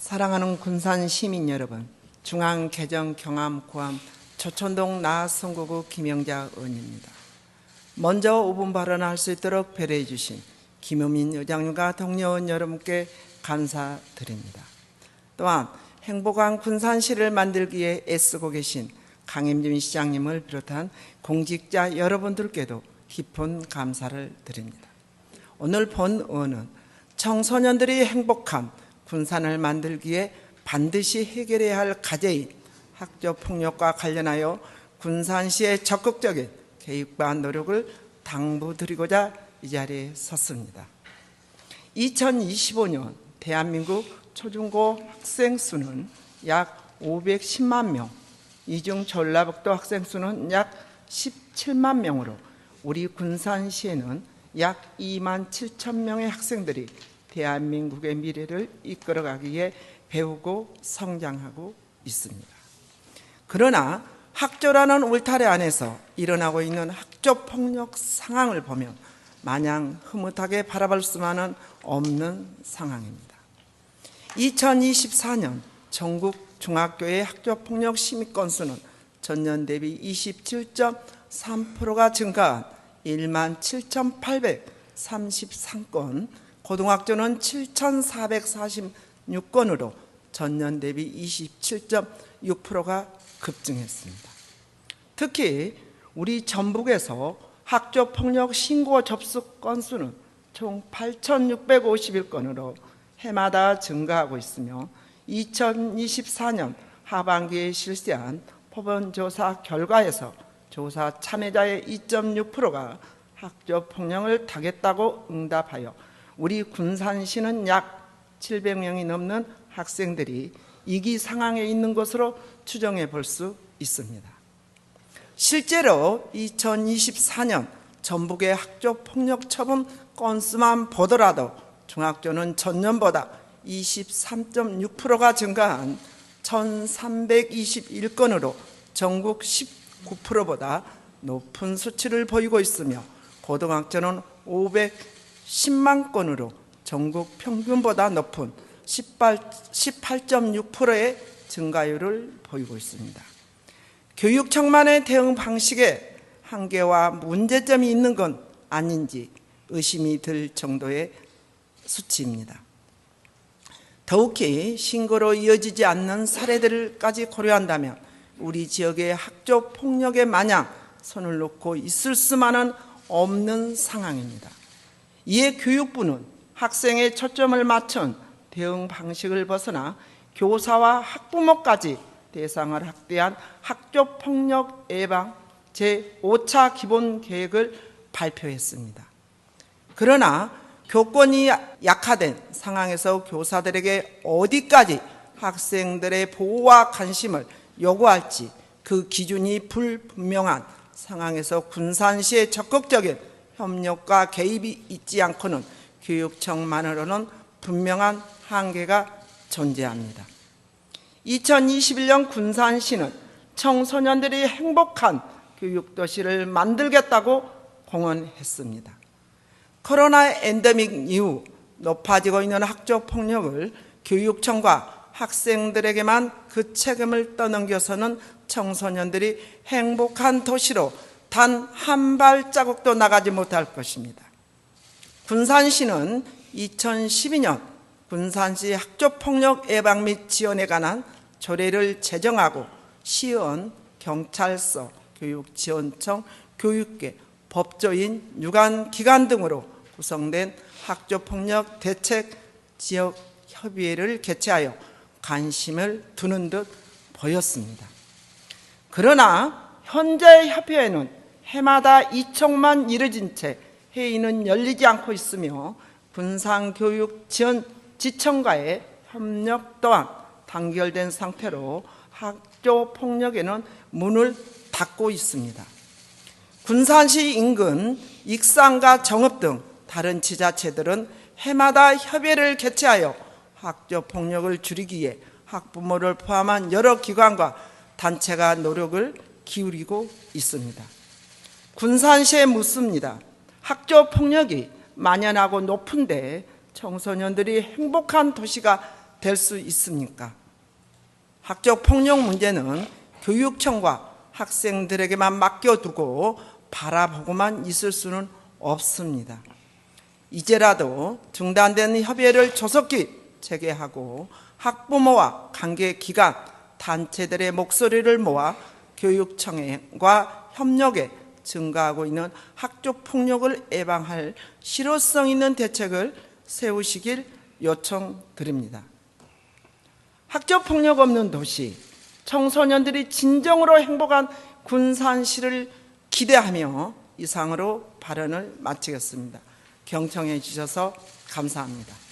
사랑하는 군산 시민 여러분, 중앙 개정 경암 고암 초천동 나선구구 김영자 의원입니다. 먼저 5분 발언할 수 있도록 배려해 주신 김효민 의장님과 동료 의원 여러분께 감사드립니다. 또한 행복한 군산시를 만들기에 애쓰고 계신 강임진 시장님을 비롯한 공직자 여러분들께도 깊은 감사를 드립니다. 오늘 본 의원은 청소년들이 행복한 군산을 만들기에 반드시 해결해야 할 과제인 학교 폭력과 관련하여 군산시의 적극적인 개입과 노력을 당부드리고자 이 자리에 섰습니다. 2025년 대한민국 초중고 학생 수는 약 510만 명, 이중 전라북도 학생 수는 약 17만 명으로 우리 군산시에는 약 2만 7천 명의 학생들이 대한민국의 미래를 이끌어가기에 배우고 성장하고 있습니다. 그러나 학교라는 울타리 안에서 일어나고 있는 학교 폭력 상황을 보면 마냥 흐뭇하게 바라볼 수만은 없는 상황입니다. 2024년 전국 중학교의 학교 폭력 심의 건수는 전년 대비 27.3%가 증가한 1만 7,833건, 고등학교는 7,446건으로 전년 대비 27.6%가 급증했습니다. 특히 우리 전북에서 학교 폭력 신고 접수 건수는 총 8,651건으로 해마다 증가하고 있으며 2024년 하반기에 실시한 법원 조사 결과에서 조사 참여자의 2.6%가 학교 폭력을 당했다고 응답하여 우리 군산시는 약 700명이 넘는 학생들이 이기 상황에 있는 것으로 추정해 볼 수 있습니다. 실제로 2024년 전북의 학교 폭력 처분 건수만 보더라도 중학교는 전년보다 23.6%가 증가한 1321건으로 전국 19%보다 높은 수치를 보이고 있으며 고등학교는 510만 건으로 전국 평균보다 높은 18.6%의 증가율을 보이고 있습니다. 교육청만의 대응 방식에 한계와 문제점이 있는 건 아닌지 의심이 들 정도의 수치입니다. 더욱이 신고로 이어지지 않는 사례들까지 고려한다면 우리 지역의 학교 폭력에 마냥 손을 놓고 있을 수만은 없는 상황입니다. 이에 교육부는 학생의 초점을 맞춘 대응 방식을 벗어나 교사와 학부모까지 대상을 확대한 학교 폭력 예방 제5차 기본 계획을 발표했습니다. 그러나 교권이 약화된 상황에서 교사들에게 어디까지 학생들의 보호와 관심을 요구할지 그 기준이 불분명한 상황에서 군산시의 적극적인 협력과 개입이 있지 않고는 교육청만으로는 분명한 한계가 존재합니다. 2021년 군산시는 청소년들이 행복한 교육도시를 만들겠다고 공언했습니다. 코로나 엔데믹 이후 높아지고 있는 학교 폭력을 교육청과 학생들에게만 그 책임을 떠넘겨서는 청소년들이 행복한 도시로 단 한 발자국도 나가지 못할 것입니다. 군산시는 2012년 군산시 학교폭력 예방 및 지원에 관한 조례를 제정하고 시의원, 경찰서, 교육지원청, 교육계, 법조인, 유관기관 등으로 구성된 학교폭력 대책 지역 협의회를 개최하여 관심을 두는 듯 보였습니다. 그러나 현재 협의회는 해마다 이총만 이뤄진 채 회의는 열리지 않고 있으며 군산교육 지원 지청과의 협력 또한 단결된 상태로 학교 폭력에는 문을 닫고 있습니다. 군산시 인근 익산과 정읍 등 다른 지자체들은 해마다 협의를 개최하여 학교 폭력을 줄이기 위해 학부모를 포함한 여러 기관과 단체가 노력을 기울이고 있습니다. 군산시에 묻습니다. 학교 폭력이 만연하고 높은데 청소년들이 행복한 도시가 될 수 있습니까? 학교 폭력 문제는 교육청과 학생들에게만 맡겨두고 바라보고만 있을 수는 없습니다. 이제라도 중단된 협의회를 조속히 재개하고 학부모와 관계기관, 단체들의 목소리를 모아 교육청과 협력에 증가하고 있는 학교 폭력을 예방할 실효성 있는 대책을 세우시길 요청드립니다. 학교 폭력 없는 도시, 청소년들이 진정으로 행복한 군산시를 기대하며 이상으로 발언을 마치겠습니다. 경청해 주셔서 감사합니다.